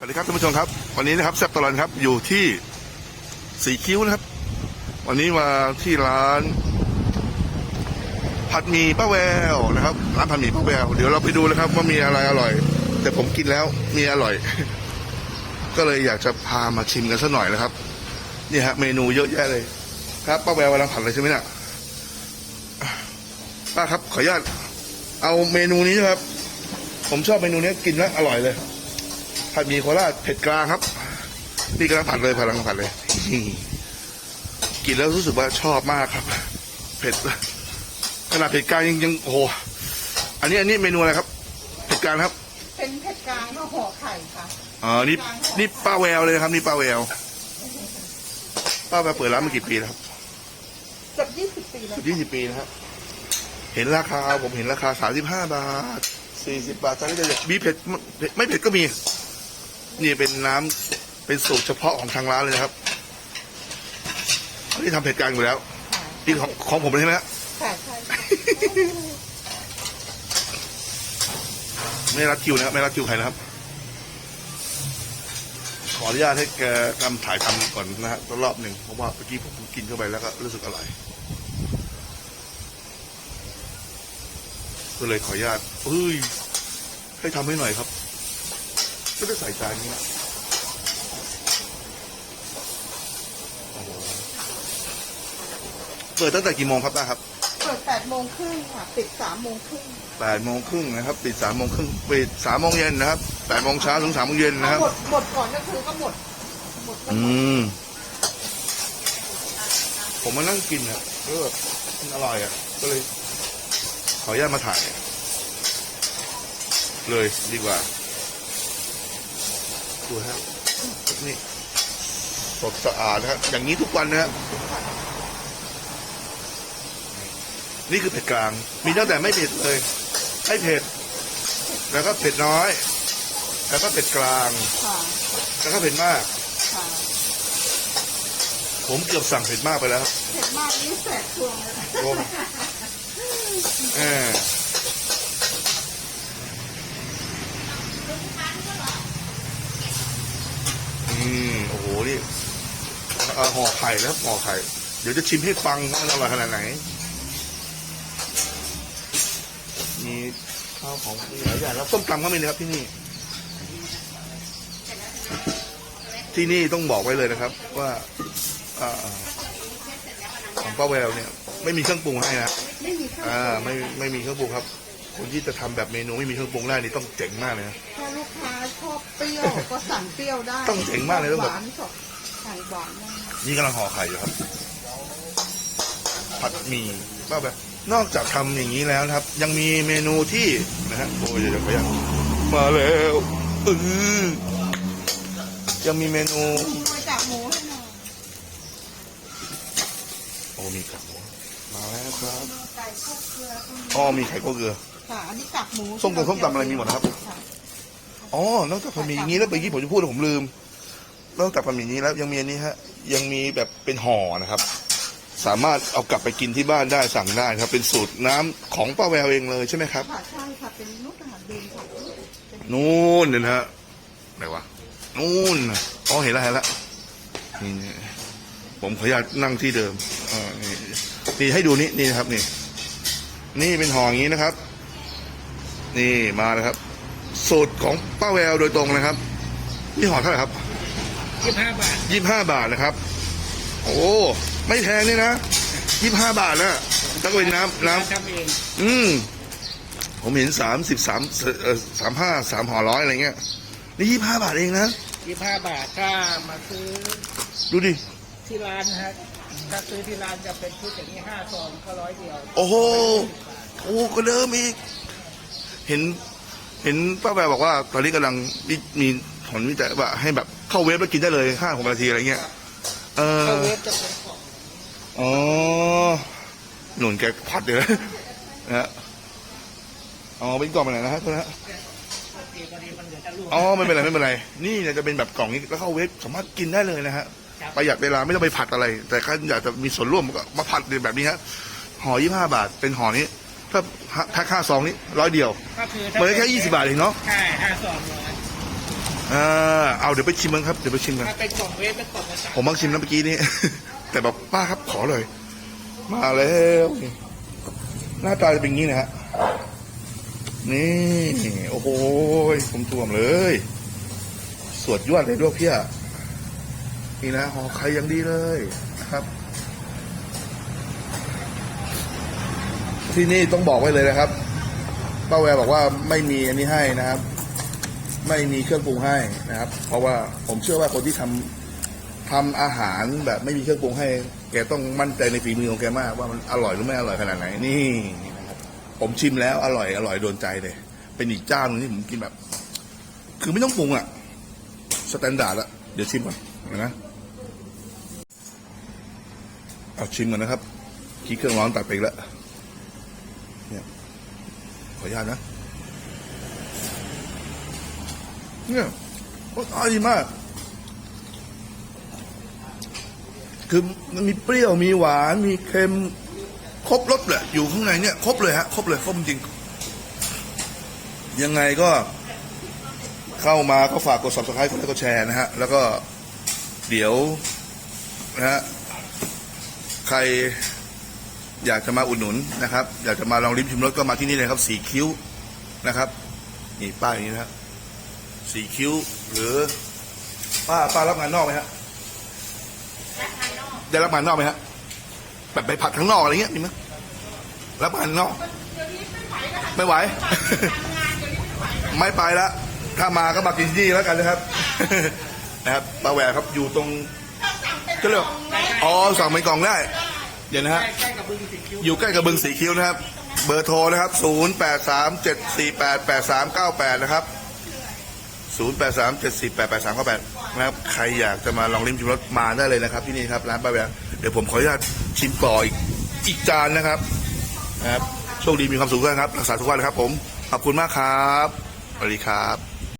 สวัสดีครับท่านผู้ชมครับวันนี้นะครับแซบตลอดครับอยู่ที่สีคิ้วนะครับ วันนี้มาที่ร้านผัดหมี่ป้าแววนะครับร้านผัดหมี่ป้าแววเดี๋ยวเราไปดูนะครับว่ามีอะไรอร่อย แต่ผมกินแล้วมีอร่อย ก็เลยอยากจะพามาชิมกันสักหน่อยนะครับนี่ฮะเมนูเยอะแยะเลย ครับป้าแววกำลังผัดเลยใช่ไหมเนี่ยป้าครับขออนุญาตเอาเมนูนี้นะครับ ผมชอบเมนูนี้กินแล้วอร่อยเลย ผัดหมี่โคราชเผ็ดกลางครับ นี่กำลังผัดเลยกำลังผัดเลยกินแล้วรู้สึกว่าชอบมากครับ เผ็ดขนาดเผ็ดกลางยังยังโอ้โหอันนี้อันนี้เมนูอะไรครับ เผ็ดกลางครับ เป็นเผ็ดกลางก็ห่อไข่ค่ะอ๋อนี่นี่ป้าแววเลยนะครับ นี่ป้าแววป้าแววเปิดร้านมากี่ปีแล้วครับเกือบยี่สิบปีแล้วยี่สิบปีนะครับเห็นราคาผมเห็นราคาสามสิบห้าบาทสี่สิบบาทจานนี้จะมีเผ็ดไม่เผ็ดก็มี นี่เป็นน้ำเป็นสูตรเฉพาะของทางร้านเลยนะครับอันนี้ทำเผ็ดกลางอยู่แล้วค่ะนี่ของของผมเลยใช่ไหมฮะค่ะใช่ค่ะไม่รัดคิวนะครับไม่รัดคิวใครนะครับ ขออนุญาตให้แกทำถ่ายทำก่อนนะฮะรอบหนึ่งเพราะว่าเมื่อกี้ผมกินเข้าไปแล้วก็รู้สึกอร่อยก็เลยขออนุญาตเฮ้ย ให้ทำให้หน่อยครับ ไม่ได้ใส่จานนี้นะโอ้โหเปิดตั้งแต่กี่โมงครับป้าครับเปิดแปดโมงครึ่งค่ะปิดสามโมงครึ่งแปดโมงครึ่งนะครับปิดสามโมงครึ่งปิดสามโมงเย็นนะครับแปดโมงเช้าถึงสามโมงเย็นนะครับ หมดหมดก่อนก็คือก็หมดหมดก็อืหมดมผมมานั่งกินอะก็แบบมันอร่อยอะก็เลย ขออนุญาตมาถ่าย เลยดีกว่า ดูฮะนี่สดสะอาดนะครับอย่างนี้ทุกวันนะฮะนี่คือเผ็ดกลาง มีตั้งแต่ไม่เผ็ดเลยไม่เผ็ด แล้วก็เผ็ดน้อย แล้วก็เผ็ดกลาง ค่ะแล้วก็เผ็ดมาก ค่ะผมเกือบสั่งเผ็ดมากไปแล้วครับเผ็ดมากนี่แสบทวงเลยนะโอ้ เออ อืมโอ้โหนี่เอ่อห่อไข่แล้วห่อไข่ เดี๋ยวจะชิมให้ฟังว่ามันอร่อยขนาดไหน มีข้าวของมีหลายอย่างแล้วส้มตำก็มีนะครับที่นี่ ที่นี่ต้องบอกไว้เลยนะครับ ว่าเอ่อของป้าแววเนี่ย ไม่มีเครื่องปรุงให้นะไม่มีข้าวอ่าไม่ไม่มีเครื่องปรุงครับ คนที่จะทำแบบเมนูไม่มีเครื่องปรุงได้นี่ต้องเจ๋งมากเลยนะ ถ้าลูกค้าชอบเปรี้ยวก็สั่งเปรี้ยวได้ต้องเจ๋งมากเลยต้องหแบบ วานสดใส่หวานได้นี่กำลังห่อไข่อยู่ครับ ผัดหมี่ป้าแบบ นอกจากทำอย่างนี้แล้วนะครับ ยังมีเมนูที่นะฮะโอ้ยเดี๋ยวขออนุญาตมาแล้วเออยังมีเมนูมาจากหมูให้หน่อยโอ้มีกับหมูมาแล้วครับ ไก่ทอดเกลือก็มีอ๋อมีไข่ข้าวเกลือ ค่ะอันนี้กากหมูส้มตำส้มตำอะไรมีหมดนะครับค่ะอ๋อนอกจากผัดหมี่อย่างนี้แล้วเมื่อกี้ผมจะพูดแต่ผมลืมนอกจากผัดหมี่นี้แล้วยังมีอันนี้ฮะ ยังมีแบบเป็นห่อนะครับ สามารถเอากลับไปกินที่บ้านได้สั่งได้ครับ เป็นสูตรน้ำของป้าแววเองเลยใช่ไหมครับ ค่ะใช่ค่ะเป็นลูกอาหารเดิมค่ะเป็นนู่นเนี่ยนะฮะไหนวะนู่นน่ะอ๋อเห็นแล้วเห็นแล้วนี่นี่ผมขออนุญาตนั่งที่เดิมอ่านี่นี่ให้ดูนี่นี่นะครับนี่ นี่เป็นห่ออย่างนี้นะครับ นี่มาแล้วครับ สูตรของป้าแววโดยตรงนะครับ นี่ห่อเท่าไหร่ครับยี่ห้าบาทยี่ห้าบาทนะครับ โอ้ไม่แพงนี่นะยี่ห้าบาทนะต้องเป็นน้ำน้ำทำเองอืมผมเห็นสามสิบสามสามห้าสามห่อร้อยอะไรเงี้ยนี่ยี่ห้าบาทเองนะยี่ห้าบาทถ้ามาซื้อดูดิที่ร้านนะฮะ ถ้าซื้อที่ร้านจะเป็นชุดอย่างนี้ห้าซองก็ร้อยเดียวโอ้โหถูกกว่าเดิมอีก เห็น เห็นป้าแววบอกว่า ตอนนี้กำลังมีมีผลวิจัยว่าให้แบบเข้าเว็บแล้วกินได้เลยห้าหกนาทีอะไรเงี้ย เออถ้าเวฟจะเป็นของอ๋อหนุนแกพัดเลยนะนะฮะอ๋อเป็นกล่องไปไหนนะฮะคุณฮะปกติพอดีมันเดี๋ยวจะลวกอ๋อไม่เป็นไรไม่เป็นไร นี่เนี่ยจะเป็นแบบกล่องนี้แล้วเข้าเวฟสามารถกินได้เลยนะฮะครับ ประหยัดเวลาไม่ต้องไปผัดอะไร แต่ถ้าอยากจะมีส่วนร่วมก็มาผัดแบบนี้ฮะห่อยี่ห้าบาทเป็นห่อนี้ ถ้าถ้าค่าซองนี้ร้อยเดียวก็คือเหมือนแค่ยี่สิบาทเองเนาะใช่ห้าซองร้อยอ่าเอาเดี๋ยวไปชิมกันครับเดี๋ยวไปชิมกันถ้าเป็นกล่องเวฟเป็นกล่องละสามผมมักชิมแล้วเมื่อกี้นี้ แต่แบบป้าครับขอเลย มาแล้วนี่หน้าตาจะเป็นอย่างนี้นะฮะนี่โอ้โหผมท่วมเลย สวดยวดเลยด้วยพี่อะ นี่นะห่อไข่อย่างดีเลยนะครับ ที่นี่ต้องบอกไว้เลยนะครับป้าแวบอกว่าไม่มีอันนี้ให้นะครับ ไม่มีเครื่องปรุงให้นะครับ เพราะว่าผมเชื่อว่าคนที่ทำทำอาหารแบบไม่มีเครื่องปรุงให้ แกต้องมั่นใจในฝีมือของแกมาก ว่ามันอร่อยหรือไม่อร่อยขนาดไหนนี่นะครับผมชิมแล้วอร่อยอร่อยโดนใจเลย เป็นอีกเจ้านึงที่ผมกินแบบ คือไม่ต้องปรุงอะสแตนดาร์ดละเดี๋ยวชิมก่อนนไหม เอาชิมก่อนนะครับขี้เครื่องร้อนตัดไปอีกแล้วเนี่ยขออนุญาตนะ เนี่ยรสชาติดีมาก คือมันมีเปรี้ยวมีหวานมีเค็ม ครบรสเลยอยู่ข้างในเนี่ย ครบเลยฮะ ครบเลยครบจริง ยังไงก็เข้ามาก็ฝากกด subscribe กดไลค์กดแชร์นะฮะ แล้วก็เดี๋ยวนะฮะ ใครอยากจะมาอุดหนุนนะครับ อยากจะมาลองลิ้มชิมรสก็มาที่นี่เลยครับสีคิ้วนะครับนี่ป้ายอย่างนี้นะฮะสีคิ้วหรือ ป้าป้ารับงานนอกไหมฮะได้รับงานนอกไหมฮะแบบไปผัดข้างนอกอะไรเงี้ยมีไหมรับงานนอก ไม่ไหว ไม่ไปละถ้ามาก็มากินที่นี่แล้วกันนะครับ นะครับป้าแหววครับอยู่ตรง ก็เรียกว่าอ๋อสั่งเป็นกล่องได้ เดี๋ยวนะฮะ ใกล้กับบึงสีคิ้วอยู่ใกล้กับบึงสีคิ้วนะครับ เบอร์โทรนะครับ 0 8 3 7 4 8 8 3 9 8 นะครับ 0 8 3 7 4 8 8 3 9 8 นะครับ ใครอยากจะมาลองลิ้มชิมรสมาได้เลยนะครับ ที่นี่ครับร้านป้าแววเดี๋ยวผมขออนุญาตชิมต่ออีกอีกจานนะครับนะครับ โชคดีมีความสุขนะครับ รักษาสุขภาพนะครับผม ขอบคุณมากครับ สวัสดีครับ